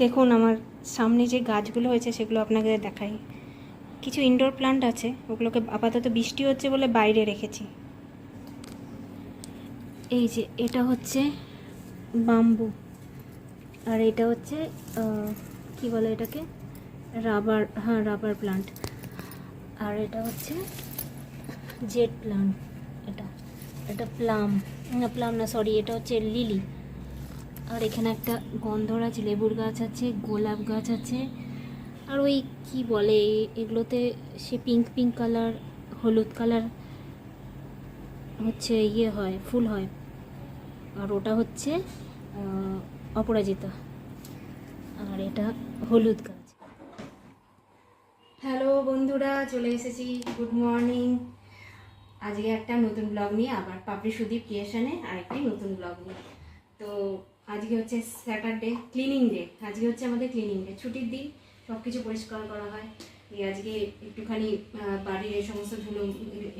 দেখুন, আমার সামনে যে গাছগুলো হয়েছে সেগুলো আপনাকে দেখাই। কিছু ইনডোর প্লান্ট আছে, ওগুলোকে আপাতত বৃষ্টি হচ্ছে বলে বাইরে রেখেছি। এই যে, এটা হচ্ছে বাম্বু আর এটা হচ্ছে কি বলে এটাকে? রাবার হ্যাঁ রাবার প্লান্ট আর এটা হচ্ছে জেড প্লান্ট এটা। এটা প্লাম না প্লাম না সরি এটা হচ্ছে লিলি আর এখানে একটা গন্ধরাজ লেবুর গাছ আছে, গোলাপ গাছ আছে। আর ওই কি বলে, এগুলোতে সে পিঙ্ক পিঙ্ক কালার হলুদ কালার হচ্ছে ইয়ে হয়, ফুল হয়। আর ওটা হচ্ছে অপরাজিতা। আর এটা হলুদ গাছ। হ্যালো বন্ধুরা, চলে এসেছি। গুড মর্নিং আজকে একটা নতুন ব্লগ নিয়ে, আবার পাপড়ি সুদীপ ক্রিয়েশনে আরেকটি নতুন ব্লগ নিয়ে। তো আজকে হচ্ছে স্যাটারডে ক্লিনিং ডে আজকে হচ্ছে আমাদের ক্লিনিং ডে ছুটির দিন সব কিছু পরিষ্কার করা হয়। এই আজকে একটুখানি বাড়ির এই সমস্ত ধুলো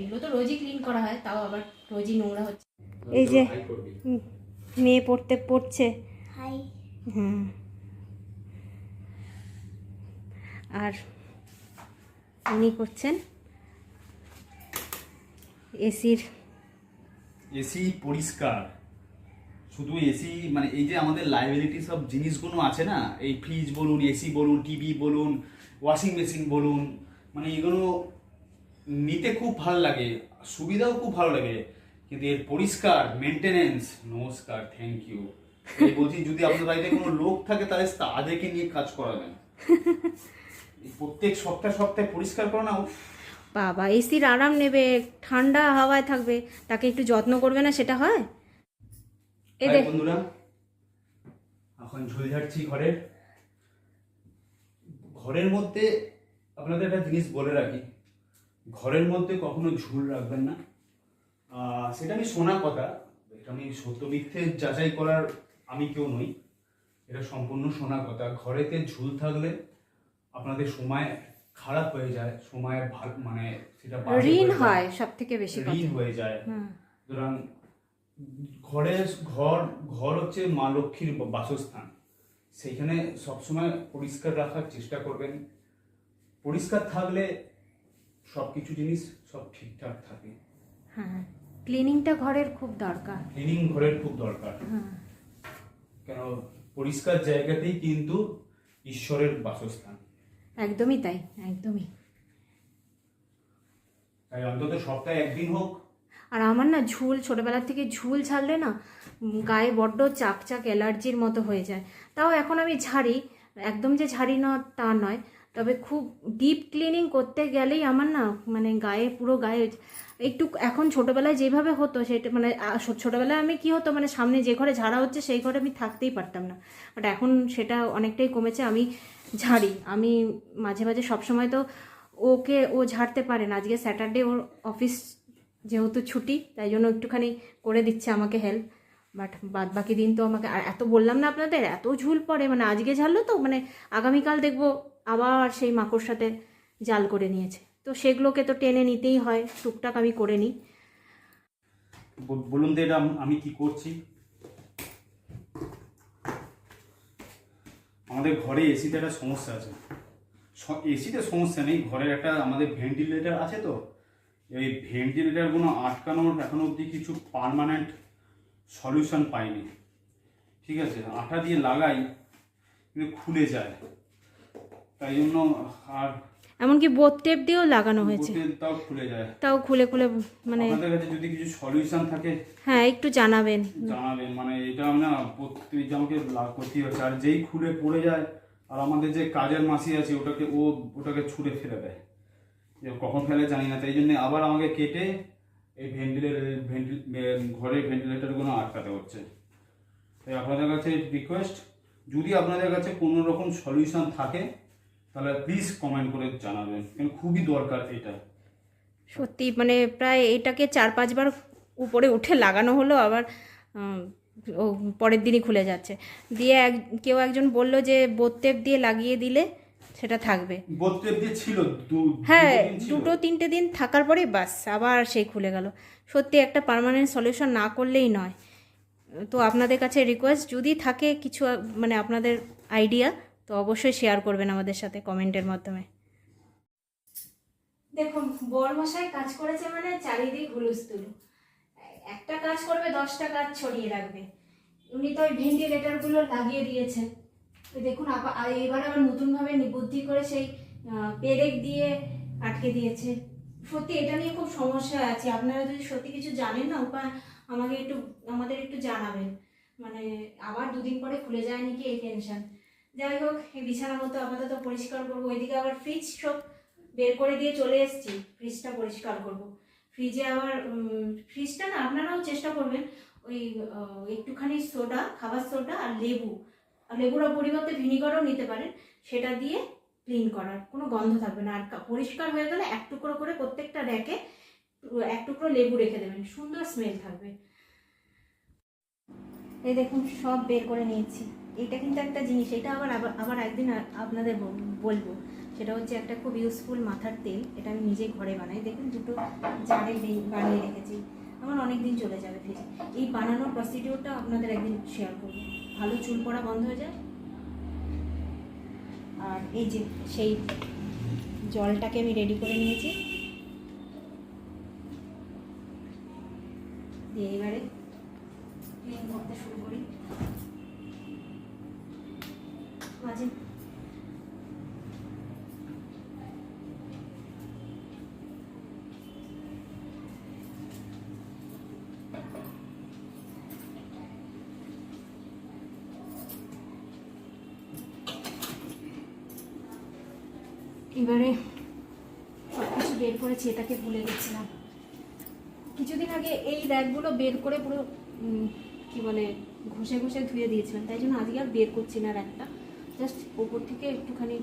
এগুলো তো রোজই ক্লিন করা হয় তাও আবার রোজই নোংরা হচ্ছে। এই যে মেয়ে পড়তে পড়ছে। হাই হুম। আর উনি করছেন এসির এসি পরিষ্কার। শুধু এসি মানে এই যে আমাদের লাইবিলিটি সব জিনিসগুলো আছে না, এই ফ্রিজ বলুন এসি বলুন টিভি বলুন ওয়াশিং মেশিন বলুন মানে এগুলো নিতে খুব ভালো লাগে, সুবিধাও খুব ভালো লাগে, কিন্তু এর পরিষ্কার মেনটেনেন্স নমস্কার থ্যাংক ইউ বলছি, যদি আপনার বাড়িতে কোনো লোক থাকে, তাহলে তাদেরকে নিয়ে কাজ করাবেন। প্রত্যেক সপ্তাহে সপ্তাহে পরিষ্কার করো না বাবা এসির আরাম নেবে, ঠান্ডা হাওয়ায় থাকবে, তাকে একটু যত্ন করবে না, সেটা হয়? এই দেখ বন্ধুরা। এখন ঝুল ঝাড়ছি ঘরের ঘরের মধ্যে আপনাদের একটা জিনিস বলে রাখি। ঘরের মধ্যে কখনো ঝুল রাখবেন না। সেটা আমি শোনা কথা। এটা আমি সত্য মিথ্যে যাচাই করার আমি কেউ নই। এটা সম্পূর্ণ শোনা কথা। ঘরেতে ঝুল থাকলে আপনাদের সময় খারাপ হয়ে যায়। সময় মানে সেটা ঋণ হয় সব থেকে বেশি ঋণ হয়ে যায়। সুতরাং ঘরে ঘর ঘর হচ্ছে মা লক্ষ্মীর বাসস্থান। সেইখানে সবসময় পরিষ্কার রাখার চেষ্টা করবেন। পরিষ্কার থাকলে সব কিছু জিনিস সব ঠিকঠাক থাকে। হ্যাঁ ক্লিনিংটা ঘরের খুব দরকার। ক্লিনিং ঘরের খুব দরকার। হ্যাঁ। কেন পরিষ্কার জায়গাতেই কিন্তু ঈশ্বরের বাসস্থান। একদমই তাই একদমই। তাই অন্তত সপ্তাহে একদিন হোক আর আমার না ঝুল, ছোটবেলার থেকে ঝুল ছাড়লে না গায়ে বড্ড চাক চাক অ্যালার্জির মতো হয়ে যায়। তাও এখন আমি ঝাড়ি, একদম যে ঝাড়ি না, তা নয়। তবে খুব ডিপ ক্লিনিং করতে গেলেই আমার না মানে গায়ে, পুরো গায়ে একটু এখন ছোটবেলায় যেভাবে হতো সেটা মানে ছোটবেলায় আমি কি হতো মানে সামনে যে ঘরে ঝাড়া হচ্ছে সেই ঘরে আমি থাকতেই পারতাম না। বাট এখন সেটা অনেকটাই কমেছে, আমি ঝাড়ি। আমি মাঝে মাঝে সবসময় তো ওকে ও ঝাড়তে পারে না। আজকে স্যাটারডে ওর অফিস যেহেতু ছুটি, তাই জন্য একটুখানি করে দিচ্ছে আমাকে হেল্প বাট বাদ বাকি দিন তো আমাকে, আর এত বললাম না আপনাদের, এত ঝুল পড়ে মানে আজকে ঝাললো তো মানে আগামীকাল দেখব আবার সেই মাকড় সাথে জাল করে নিয়েছে। তো সেগুলোকে তো টেনে নিতেই হয়, টুকটাক আমি করে নিই। বলুন আমি কি করছি? আমাদের ঘরে এসিতে একটা সমস্যা আছে। এসিতে সমস্যা নেই, ঘরের একটা আমাদের ভেন্টিলেটর আছে তো এই ভেন্টিলেটরগুলো আটকানোর এখনও অবধি কিছু পার্মানেন্ট সলিউশন পাইনি। ঠিক আছে আঠা দিয়ে লাগাই কিন্তু খুলে যায়। তাই জন্য আর এমনকি বোত টেপ দিয়েও লাগানো হয়েছে। তাও খুলে যায়। তাও খুলে খুলে মানে আপনাদের কাছে যদি কিছু সলিউশন থাকে হ্যাঁ একটু জানাবেন। জানাবেন। মানে এটা না প্রত্যেক আমাকে করতে হচ্ছে। আর যেই খুলে পড়ে যায় আর আমাদের যে কাজের মাসি আছে ওটাকে ও ওটাকে ছুঁড়ে ফেলে দেয়। কখন ফেলে জানি না তাই জন্য আবার আমাকে কেটে এই ভেন্টিলেটর ভেন্টিল ঘরের ভেন্টিলেটরগুলো আটকাতে হচ্ছে। তাই আপনাদের কাছে রিকোয়েস্ট যদি আপনাদের কাছে কোনো রকম সলিউশন থাকে, তাহলে প্লিজ কমেন্ট করে জানাবেন। কারণ খুবই দরকার এটা। সত্যি মানে প্রায় এটাকে চার পাঁচবার উপরে উঠে লাগানো হলো, আবার ও পরের দিনই খুলে যাচ্ছে। দিয়ে এক, কেউ একজন বলল যে বোত্তেপ দিয়ে লাগিয়ে দিলে সেটা থাকবে। ছিল হ্যাঁ দুটো তিনটে দিন থাকার পরেই বাস আবার সেই খুলে গেল। সত্যি একটা পার্মানেন্ট সলিউশন না করলেই নয়। তো আপনাদের কাছে রিকোয়েস্ট যদি থাকে কিছু মানে আপনাদের আইডিয়া তো অবশ্যই শেয়ার করবেন আমাদের সাথে কমেন্টের মাধ্যমে। দেখুন বরমশাই কাজ করেছে মানে চারিদিক হুলুস্থুলু। একটা কাজ করবে দশটা কাজ ছড়িয়ে রাখবে। উনি তো ওই ভেন্টিলেটারগুলো লাগিয়ে দিয়েছেন। দেখুন এবার আবার নতুনভাবে নি- বুদ্ধি করে সেই পেরেক দিয়ে আটকে দিয়েছে। সত্যি, এটা নিয়ে খুব সমস্যা আছে। আপনারা যদি সত্যি কিছু জানেন না, উপায় আমাকে একটু, আমাদের একটু জানাবেন। মানে আবার দুদিন পরে খুলে যায় নাকি এই টেনশন যাই হোক, এই বিছানা মতো আপাতত পরিষ্কার করব। ওইদিকে আবার ফ্রিজ সব বের করে দিয়ে চলে এসেছি। ফ্রিজটা পরিষ্কার করব। ফ্রিজে আবার ফ্রিজটা না, আপনারাও চেষ্টা করবেন, ওই একটুখানি সোডা খাবার সোডা আর লেবু। লেবুর পরিবর্তে ভিনিগারও নিতে পারেন। সেটা দিয়ে ক্লিন করার কোনো গন্ধ থাকবে না। আর পরিষ্কার হয়ে গেলে এক টুকরো করে প্রত্যেকটা র্যাকে এক টুকরো লেবু রেখে দেবেন। সুন্দর স্মেল থাকবে। এই দেখুন, সব বের করে নিয়েছি। এটা কিন্তু একটা জিনিস, এটা আবার আবার একদিন আপনাদের বল- বলব। সেটা হচ্ছে একটা খুব ইউজফুল মাথার তেল। এটা আমি নিজে ঘরে বানাই। দেখুন, দুটো জারে বানিয়ে রেখেছি। আমার অনেক দিন চলে যাবে ফ্রিজে এই বানানোর প্রসিডিওরটা আপনাদের একদিন শেয়ার করব। ভালো চুল পড়া বন্ধ হয়ে যায়? আর এই যে সেই জলটাকে আমি রেডি করে নিয়েছি। দিয়ে এবারে ক্লিন করতে শুরু করি। মাঝে এবারে সব কিছু বের করেছি, এটাকে ভুলে গেছিলাম। কিছুদিন আগে এই র্যাকগুলো বের করে পুরো কি বলে, ঘষে ঘষে ধুয়ে দিয়েছিলাম। তাই জন্য আজকে আর বের করছি না র্যাকটা জাস্ট ওপর থেকে একটুখানি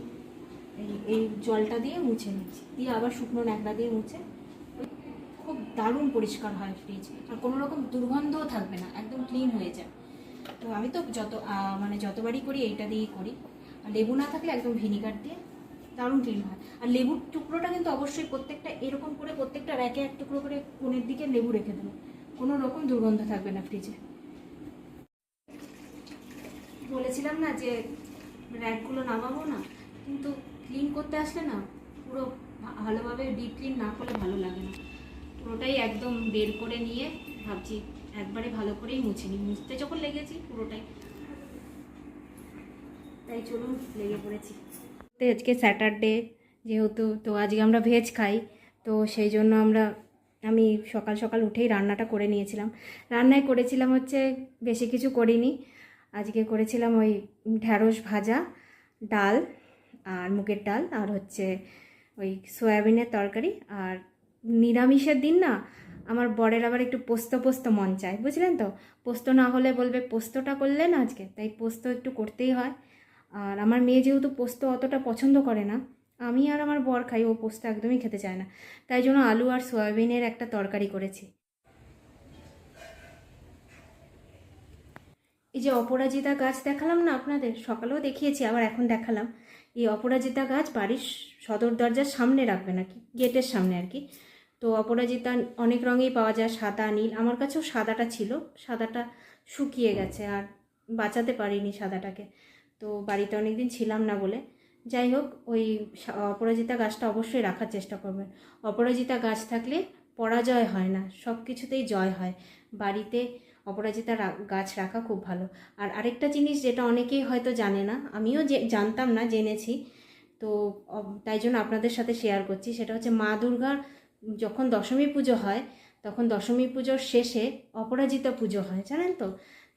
এই এই জলটা দিয়ে মুছে নিচ্ছি দিয়ে আবার শুকনো ন্যাকড়া দিয়ে মুছে। খুব দারুণ পরিষ্কার হয় ফ্রিজ আর কোনো রকম দুর্গন্ধও থাকবে না, একদম ক্লিন হয়ে যায়। তো আমি তো যত মানে যতবারই করি, এইটা দিয়েই করি। আর লেবু না থাকলে একদম ভিনিগার দিয়ে দারুণ ক্লিন হয়। আর লেবুর টুকরোটা কিন্তু অবশ্যই প্রত্যেকটা, এরকম করে প্রত্যেকটা র্যাকে এক টুকরো করে কোণের দিকে লেবু রেখে দেবো কোনো রকম দুর্গন্ধ থাকবে না ফ্রিজে বলেছিলাম না যে র্যাকগুলো নামাবো না, কিন্তু ক্লিন করতে আসলে না, পুরো ভালোভাবে ডিপ ক্লিন না করলে ভালো লাগে না। পুরোটাই একদম বের করে নিয়ে ভাবছি একবারে ভালো করেই মুছে নিই। মুছতে যখন লেগেছি পুরোটাই। তাই চলুন লেগে পড়েছি। তো আজকে স্যাটারডে যেহেতু, তো আজকে আমরা ভেজ খাই, তো সেই জন্য আমরা, আমি সকাল সকাল উঠেই রান্নাটা করে নিয়েছিলাম। রান্নায় করেছিলাম হচ্ছে বেশি কিছু করিনি। আজকে করেছিলাম ওই ঢ্যাঁড়স ভাজা, ডাল আর মুগের ডাল আর হচ্ছে ওই সয়াবিনের তরকারি আর নিরামিষের দিন না আমার বরের আবার একটু পোস্ত পোস্ত মন চায়, বুঝলেন তো? পোস্ত না হলে বলবে পোস্তটা করলে না আজকে? তাই পোস্ত একটু করতেই হয়। আর আমার মেয়ে যেহেতু পোস্ত অতটা পছন্দ করে না, আমি আর আমার বর খাই, ও পোস্ত একদমই খেতে চায় না। তাই জন্য আলু আর সয়াবিনের একটা তরকারি করেছি। এই যে অপরাজিতা গাছ দেখালাম না আপনাদের? সকালেও দেখিয়েছি, আবার এখন দেখালাম। এই অপরাজিতা গাছ বাড়ির সদর দরজার সামনে রাখবে নাকি? গেটের সামনে আর কি। তো অপরাজিতা অনেক রঙেই পাওয়া যায়, সাদা, নীল। আমার কাছেও সাদাটা ছিল, সাদাটা শুকিয়ে গেছে, আর বাঁচাতে পারিনি সাদাটাকে। তো বাড়িতে অনেক দিন ছিলাম না বলে। যাই হোক, ওই অপরাজিতা গাছটা অবশ্যই রাখার চেষ্টা করবেন অপরাজিতা গাছ থাকলে পরাজয় হয় না সব কিছুতেই জয় হয়। বাড়িতে অপরাজিতা গাছ রাখা খুব ভালো। আর আরেকটা জিনিস যেটা অনেকেই হয়তো জানে না, আমিও যে জানতাম না, জেনেছি। তো তাই জন্য আপনাদের সাথে শেয়ার করছি। সেটা হচ্ছে মা দুর্গার যখন দশমী পুজো হয়, তখন দশমী পুজোর শেষে অপরাজিতা পুজো হয়, জানেন তো?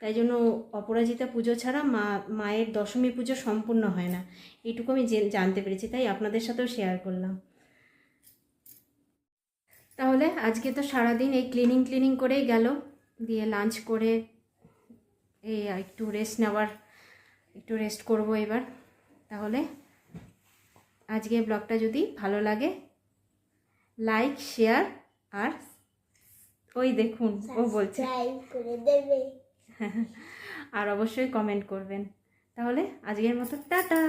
তাই জন্য অপরাজিতা পুজো ছাড়া মা, মায়ের দশমী পুজো সম্পূর্ণ হয় না। এইটুকু আমি জানতে পেরেছি, তাই আপনাদের সাথেও শেয়ার করলাম। তাহলে আজকে তো সারাদিন এই ক্লিনিং ক্লিনিং করেই গেল। দিয়ে লাঞ্চ করে এই একটু রেস্ট নেওয়ার, একটু রেস্ট করব এবার। তাহলে আজকে ব্লগটা যদি ভালো লাগে লাইক শেয়ার আর ওই দেখুন, ও বলছে। করে দেবে। আর অবশ্যই কমেন্ট করবেন। তাহলে আজকের মতো টাটা!